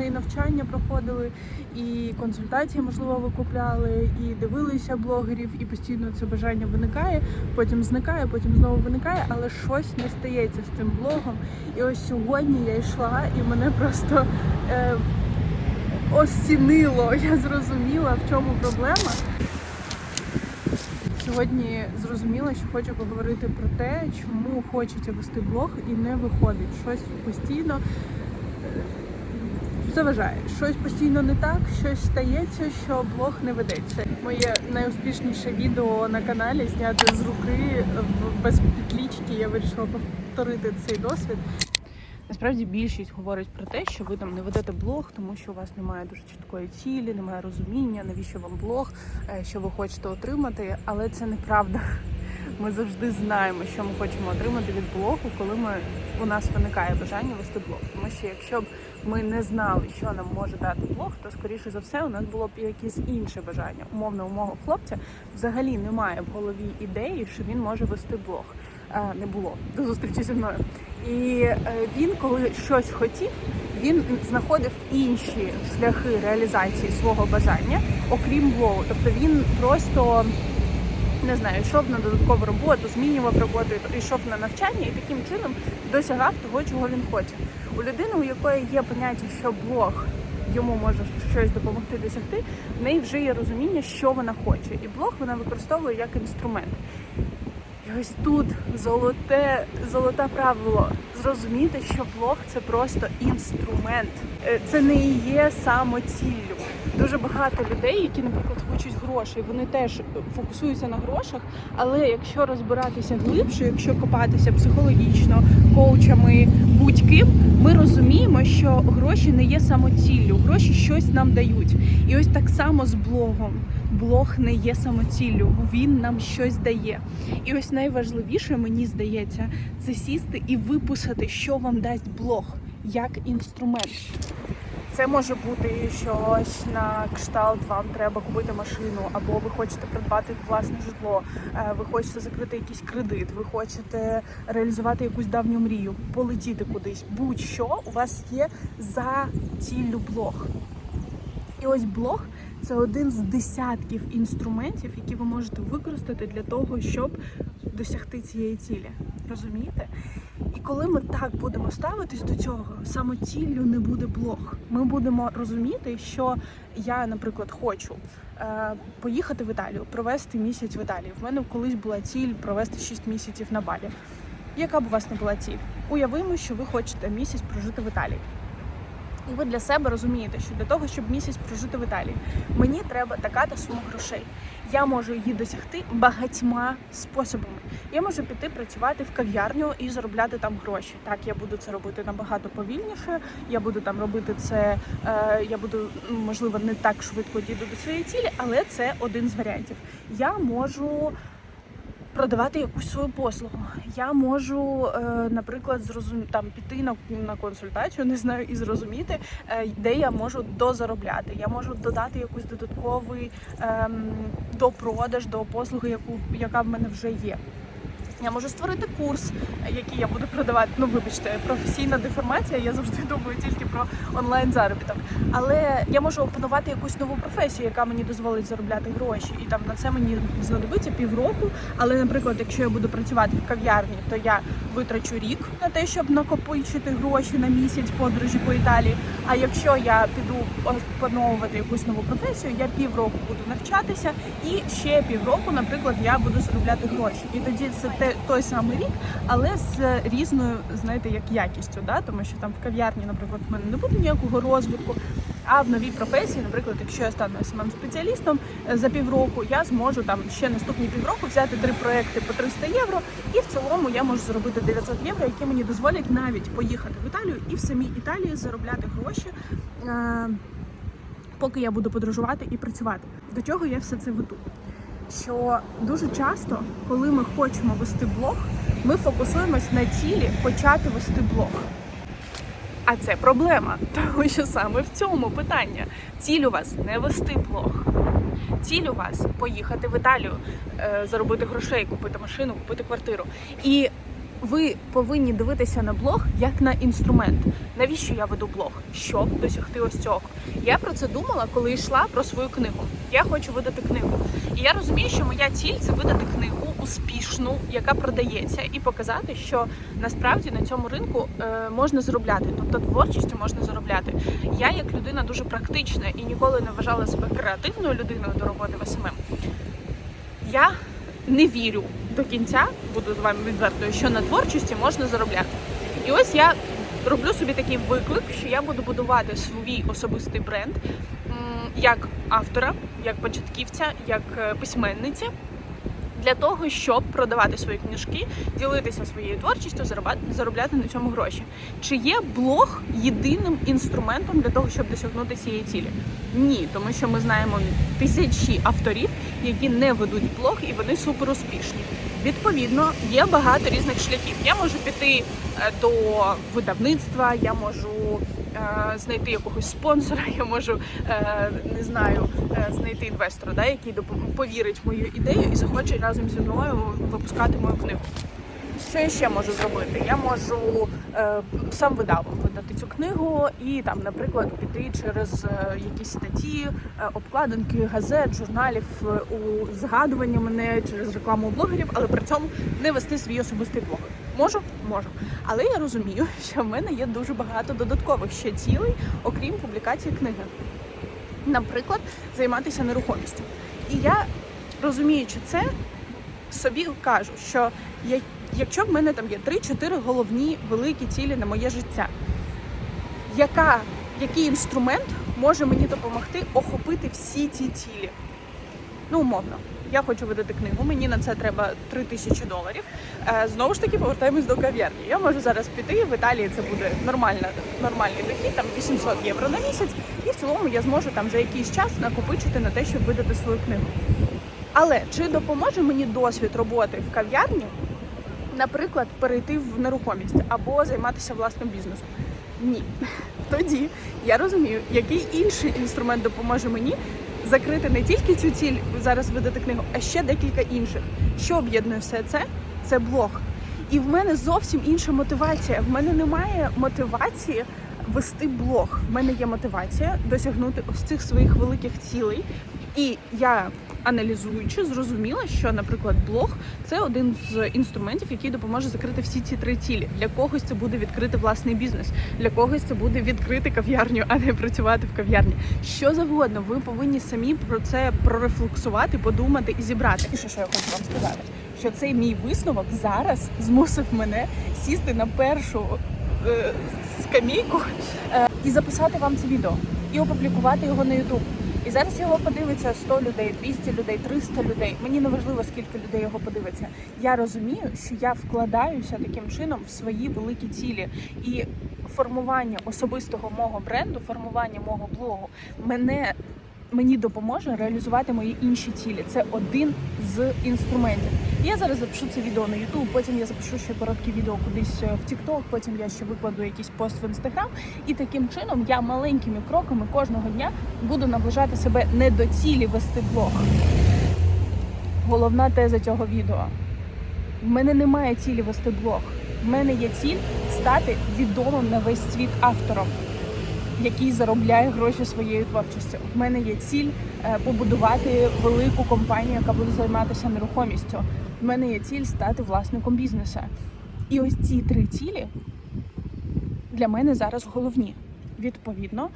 вже і навчання проходили, і консультації, можливо, ви купляли, і дивилися блогерів, і постійно це бажання виникає, потім зникає, потім знову виникає, але щось не стається з цим блогом. І ось сьогодні я йшла, і мене просто е, осінило. Я зрозуміла, в чому проблема. Сьогодні зрозуміла, що хочу поговорити про те, чому хочеться вести блог і не виходить. Щось постійно заважає. Щось постійно не так, щось стається, що блог не ведеться. Моє найуспішніше відео на каналі зняте з руки без підлічки. Я вирішила повторити цей досвід. Насправді більшість говорить про те, що ви там не ведете блог, тому що у вас немає дуже чіткої цілі, немає розуміння, навіщо вам блог, е, що ви хочете отримати, але це неправда. Ми завжди знаємо, що ми хочемо отримати від блогу, коли ми у нас виникає бажання вести блог. Тому що якщо б ми не знали, що нам може дати блог, то скоріше за все у нас було б якесь інше бажання. Умовно, у мого хлопця взагалі немає в голові ідеї, що він може вести блог. Е, Не було до зустрічі зі мною. І е, він, коли щось хотів, він знаходив інші шляхи реалізації свого бажання, окрім блогу. Тобто він просто не знаю, йшов на додаткову роботу, змінював роботу, йшов на навчання і таким чином досягав того, чого він хоче. У людини, у якої є поняття, що блог йому може щось допомогти досягти, в неї вже є розуміння, що вона хоче, і блог вона використовує як інструмент. І ось тут золоте, золоте правило зрозуміти, що блог це просто інструмент. Е, Це не є самоціллю. Дуже багато людей, які, наприклад, хочуть грошей, вони теж фокусуються на грошах. Але якщо розбиратися глибше, якщо копатися психологічно, коучами, будь-ким, ми розуміємо, що гроші не є самоціллю, гроші щось нам дають. І ось так само з блогом. Блог не є самоціллю, він нам щось дає. І ось найважливіше, мені здається, це сісти і виписати, що вам дасть блог як інструмент. Це може бути щось на кшталт, вам треба купити машину, або ви хочете придбати власне житло, е, ви хочете закрити якийсь кредит, ви хочете реалізувати якусь давню мрію, полетіти кудись. Будь-що у вас є за ціллю блог. І ось блог це один з десятків інструментів, які ви можете використати для того, щоб досягти цієї цілі. Розумієте? Коли ми так будемо ставитись до цього, самоціллю не буде блог. Ми будемо розуміти, що я, наприклад, хочу е, поїхати в Італію, провести місяць в Італії. В мене колись була ціль провести 6 місяців на Балі. Яка б у вас не була ціль? Уявимо, що ви хочете місяць прожити в Італії. І ви для себе розумієте, що для того, щоб місяць прожити в Італії, мені треба така та сума грошей. Я можу її досягти багатьма способами. Я можу піти працювати в кав'ярню і заробляти там гроші. Так, я буду це робити набагато повільніше. Я буду там робити це. Е, я буду можливо не так швидко дійду до своєї цілі, але це один з варіантів. Я можу продавати якусь свою послугу. Я можу, е, наприклад, зрозум... там піти на, на консультацію, не знаю, і зрозуміти, е, де я можу дозаробляти. Я можу додати якусь додатковий ем, допродаж до послуги, яку яка в мене вже є. Я можу створити курс, який я буду продавати. Ну, вибачте, професійна деформація. Я завжди думаю тільки про онлайн заробіток. Але я можу опанувати якусь нову професію, яка мені дозволить заробляти гроші. І там на це мені знадобиться півроку. Але, наприклад, якщо я буду працювати в кав'ярні, то я витрачу рік на те, щоб накопичити гроші на місяць подорожі по Італії. А якщо я піду опановувати якусь нову професію, я півроку буду навчатися, і ще півроку, наприклад, я буду заробляти гроші. І тоді це те той самий рік, але з різною, знаєте, як якістю, да? тому що там в кав'ярні, наприклад, в мене не буде ніякого розвитку. А в новій професії, наприклад, якщо я стану смм спеціалістом е, за півроку, я зможу там ще наступні півроку взяти три проекти по 300 євро, і в цілому я можу зробити 900 євро, які мені дозволять навіть поїхати в Італію і в самій Італії заробляти гроші. е, Поки я буду подорожувати і працювати, до чого я все це веду? Що дуже часто, коли ми хочемо вести блог, ми фокусуємось на цілі почати вести блог. А це проблема, тому що саме в цьому питання. Ціль у вас не вести блог. Ціль у вас поїхати в Італію, е, заробити грошей, купити машину, купити квартиру. І ви повинні дивитися на блог як на інструмент. Навіщо я веду блог? Щоб досягти ось цього. Я про це думала, коли йшла про свою книгу. Я хочу видати книгу. І я розумію, що моя ціль це видати книгу успішну, яка продається, і показати, що насправді на цьому ринку е, можна заробляти, тобто творчістю можна заробляти. Я як людина дуже практична і ніколи не вважала себе креативною людиною до роботи в СММ. Я не вірю до кінця, буду з вами відвертою, що на творчості можна заробляти. І ось я роблю собі такий виклик, що я буду будувати свій особистий бренд як автора, як початківця, як е, письменниця. Для того щоб продавати свої книжки, ділитися своєю творчістю, заробляти, на цьому гроші. Чи є блог єдиним інструментом для того, щоб досягнути цієї цілі? Ні, тому що ми знаємо тисячі авторів, які не ведуть блог і вони супер успішні. Відповідно, є багато різних шляхів. Я можу піти е, до видавництва, я можу знайти якогось спонсора, я можу е, не знаю, е, знайти інвестора, да, який повірить в мою ідею і захоче разом зі мною випускати мою книгу. Що я ще можу зробити? Я можу е, сам видавом видати цю книгу і там, наприклад, піти через е, якісь статті, е, обкладинки газет, журналів е, у згадування мене через рекламу блогерів, але при цьому не вести свій особистий блог. Можу, можу. Але я розумію, що в мене є дуже багато додаткових ще цілей, окрім публікації книги. Наприклад, займатися нерухомістю. І я розуміючи це, собі кажу, що я, якщо в мене там є 3-4 головні великі цілі на моє життя, яка, який інструмент може мені допомогти охопити всі ці цілі? Ну, умовно, я хочу видати книгу, мені на це треба 3 тисячі доларів. Е, знову ж таки, повертаємось до кав'ярні. Я можу зараз піти, в Італії це буде нормальна, нормальний дохід, там 800 євро на місяць, і в цілому я зможу там за якийсь час накопичити на те, щоб видати свою книгу. Але чи допоможе мені досвід роботи в кав'ярні, наприклад, перейти в нерухомість або займатися власним бізнесом? Ні. Тоді я розумію, який інший інструмент допоможе мені закрити не тільки цю ціль зараз видати книгу, а ще декілька інших. Що об'єднує все це? Це блог. І в мене зовсім інша мотивація. В мене немає мотивації вести блог. В мене є мотивація досягнути ось цих своїх великих цілей. І я аналізуючи, зрозуміла, що, наприклад, блог це один з інструментів, який допоможе закрити всі ці три цілі. Для когось це буде відкрити власний бізнес, для когось це буде відкрити кав'ярню, а не працювати в кав'ярні. Що завгодно, ви повинні самі про це прорефлексувати, подумати і зібрати. І що, я хочу вам сказати? Що цей мій висновок зараз змусив мене сісти на першу скамійку е, і записати вам це відео і опублікувати його на YouTube. І зараз його подивиться 100 людей, 200 людей, 300 людей. Мені не важливо, скільки людей його подивиться. Я розумію, що я вкладаюся таким чином в свої великі цілі. І формування особистого мого бренду, формування мого блогу мене. Мені допоможе реалізувати мої інші цілі. Це один з інструментів. Я зараз запишу це відео на YouTube, потім я запишу ще коротке відео кудись е, в TikTok, потім я ще викладу якийсь пост в Instagram. І таким чином я маленькими кроками кожного дня буду наближати себе не до цілі вести блог. Головна теза цього відео. В мене немає цілі вести блог. В мене є ціль стати відомим на весь світ автором, який заробляє гроші своєю творчістю. В мене є ціль е, побудувати велику компанію, яка буде займатися нерухомістю. В мене є ціль стати власником бізнесу. І ось ці три цілі для мене зараз головні. Відповідно,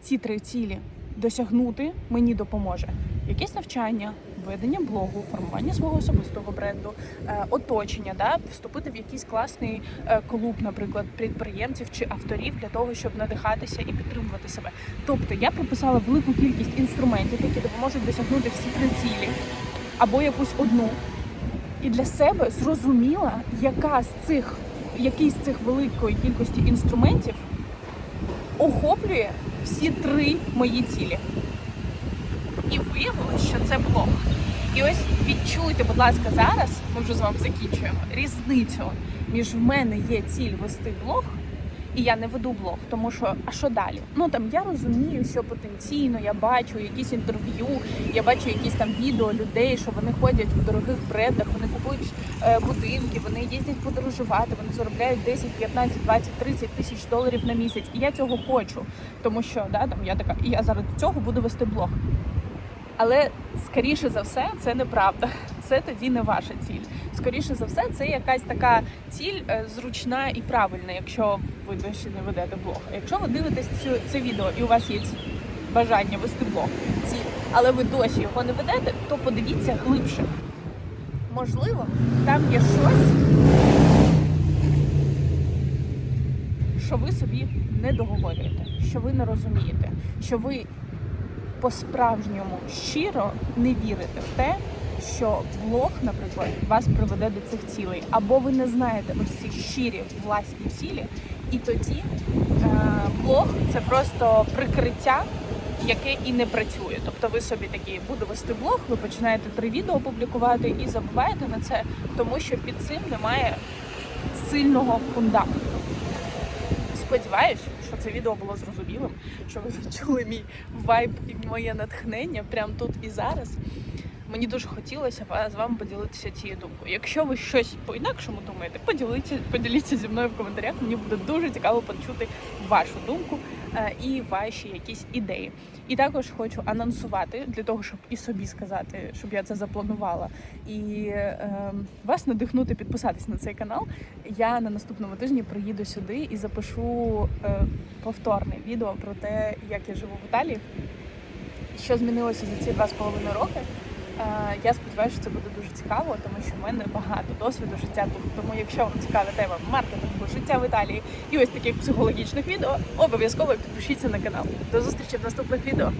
ці три цілі досягнути мені допоможе якесь навчання, ведення блогу, формування свого особистого бренду, е, оточення, да, вступити в якийсь класний е, клуб, наприклад, підприємців чи авторів для того, щоб надихатися і підтримувати себе. Тобто я прописала велику кількість інструментів, які допоможуть досягнути всі три цілі або якусь одну. І для себе зрозуміла, яка з цих, який з цих великої кількості інструментів охоплює всі три мої цілі. І виявилося, що це блог. І ось відчуйте, будь ласка, зараз, ми вже з вами закінчуємо, різницю між в мене є ціль вести блог і я не веду блог, тому що а що далі? Ну там я розумію, що потенційно я бачу якісь інтерв'ю, я бачу якісь там відео людей, що вони ходять в дорогих брендах, вони купують е, будинки, вони їздять подорожувати, вони заробляють 10, 15, 20, 30 тисяч доларів на місяць. І я цього хочу, тому що да, там я така, і я заради цього буду вести блог. Але скоріше за все, це неправда. Це тоді не ваша ціль. Скоріше за все, це якась така ціль е, зручна і правильна, якщо ви досі не ведете блог. Якщо ви дивитесь цю, це відео і у вас є бажання вести блог, ці, але ви досі його не ведете, то подивіться глибше. Можливо, там є щось, що ви собі не договорюєте, що ви не розумієте, що ви по-справжньому щиро не вірите в те, що блог, наприклад, вас приведе до цих цілей, або ви не знаєте ось ці щирі власні цілі, і тоді е, блог це просто прикриття. Яке і не працює, тобто ви собі такі буду вести блог, ви починаєте три відео публікувати і забуваєте на це, тому що під цим немає сильного фундаменту. Сподіваюсь, що це відео було зрозумілим, що ви відчули мій вайб і моє натхнення прямо тут і зараз. Мені дуже хотілося з вами поділитися цією думкою. Якщо ви щось по-інакшому думаєте, поділіться, поділіться зі мною в коментарях. Мені буде дуже цікаво почути вашу думку е, і ваші якісь ідеї. І також хочу анонсувати для того, щоб і собі сказати, щоб я це запланувала, і е, вас надихнути підписатись на цей канал. Я на наступному тижні приїду сюди і запишу е, повторне відео про те, як я живу в Італії, що змінилося за ці два з половиною роки. Е, Я сподіваюся, що це буде дуже цікаво, тому що в мене багато досвіду життя тут. Тому, якщо вам цікава тема маркетингу, життя в Італії і ось таких психологічних відео, обов'язково підпишіться на канал. До зустрічі в наступних відео.